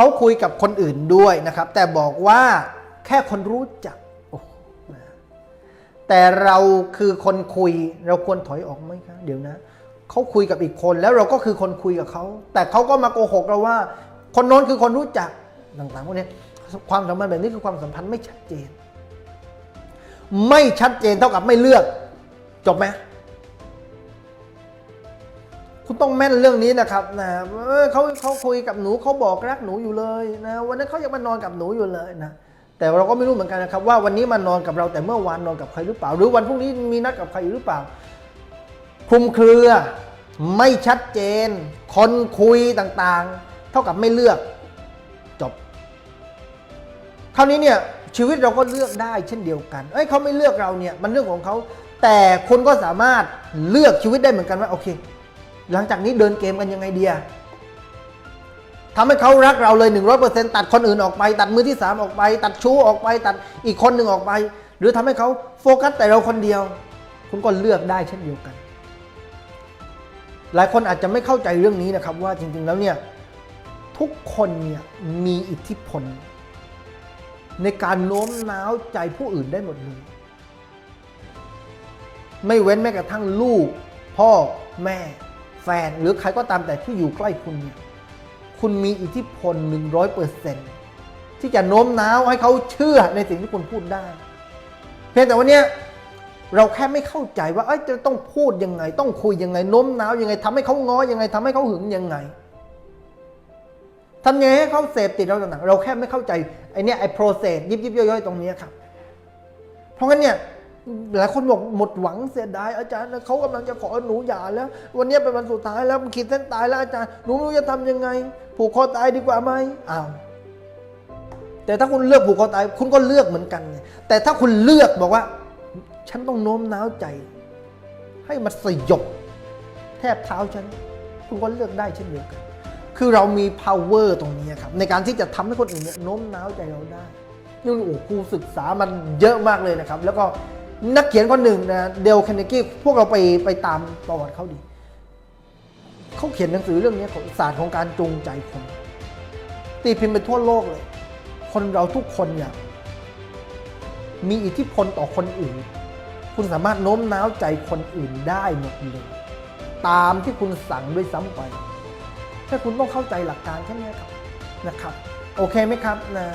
เขาคุยกับคนอื่นด้วยนะครับ แต่บอกว่าแค่คนรู้จัก แต่เราคือคนคุยเราควรถอยออกไหมครับเดี๋ยวนะเขาคุยกับอีกคนแล้วเราก็คือคนคุยกับเขา แต่เขาก็มาโกหกเราว่า คนโน้นคือคนรู้จักต่างๆพวกนี้ความสัมพันธ์แบบนี้คือความสัมพันธ์ไม่ชัดเจน ไม่ชัดเจนเท่ากับไม่เลือก จบไหม ต้องแม่นเรื่องนี้นะครับนะเขาเขาคุยกับหนูเขาบอกรักหนูอยู่เลยนะวันนั้นเขายังมานอนกับหนูอยู่เลยนะแต่เราก็ไม่รู้เหมือนกันนะครับ ว่าวันนี้มานอนกับเราแต่เมื่อวานนอนกับใครหรือเปล่า หรือวันพรุ่งนี้มีนัดกับใครอยู่หรือเปล่าคลุมเครือไม่ชัดเจน คนคุยต่างๆ เท่ากับไม่เลือกจบคราวนี้เนี่ยชีวิตเราก็เลือกได้เช่นเดียวกันเอ้ยเขาไม่เลือกเราเนี่ยมันเรื่องของเขาแต่คุณก็สามารถเลือกชีวิตได้เหมือนกันว่าโอเค หลังจากนี้เดินเกมกันยังไงเดียทำให้เขารักเราเลย 100%ตัดคนอื่นออกไป ตัดมือที่สามออกไป ตัดชู้ออกไป ตัดอีกคนหนึ่งออกไป หรือทำให้เขาโฟกัสแต่เราคนเดียว คุณก็เลือกได้เช่นเดียวกัน หลายคนอาจจะไม่เข้าใจเรื่องนี้นะครับ ว่าจริงๆแล้วเนี่ยทุกคนเนี่ยมีอิทธิพล ในการโน้มน้าวใจผู้อื่นได้หมดเลยไม่เว้นแม้กระทั่งลูก พ่อแม่ ฟน หรือใครก็ตามแต่ที่อยู่ใกล้คุณเนี่ยคุณมีอิทธิพล 100%ที่จะโน้มน้าวให้เขาเชื่อในสิ่งที่คุณพูดได้ เพียงแต่วันนี้เราแค่ไม่เข้าใจว่าจะต้องพูดยังไง ต้องคุยยังไงโน้มน้าวยังไงทำให้เขาง้อยังไงทำให้เขาหึงยังไงทำยังไงให้เขาเสพติดเราต่างๆเราแค่ไม่เข้าใจไอ้เนี่ยไอ้ process ยิบยิบย่อยๆตรงนี้ครับ เพราะงั้นเนี่ย หลายคนบอกหมดหวังเสียดายอาจารย์เขากำลังจะขอหนูหย่าแล้ว วันนี้เป็นวันสุดท้ายแล้วมันขีดเส้นตายแล้วอาจารย์หนูไม่รู้จะทำยังไง ผูกคอตายดีกว่าไหมอ้าวแต่ถ้าคุณเลือกผูกคอตาย คุณก็เลือกเหมือนกัน แต่ถ้าคุณเลือกบอกว่า ฉันต้องโน้มน้าวใจ ให้มันสยบ แทบเท้าฉัน คุณก็เลือกได้เช่นเดียวกันคือเรามี power ตรงนี้ครับ ในการที่จะทำให้คนอื่นเนี่ยโน้มน้าวใจเราได้นี่โอ้โหครูศึกษามันเยอะมากเลยนะครับ แล้วก็ นักเขียนคนหนึ่งนะเดลค n นกี้พวกเราไปไปตามประวัติเขาดีเขาเขียนหนังสือเรื่องนี้ของศาสตร์ของการจูงใจคน ตีพิมพ์ไปทั่วโลกเลย คนเราทุกคนเนี่ยมีอิทธิพลต่อคนอื่น คุณสามารถโน้มน้าวใจคนอื่นได้หมดเลยตามที่คุณสั่งด้วยซ้ำไปแค่คุณต้องเข้าใจหลักการแค่นี้ครับนะครับ โอเคไหมครับนะ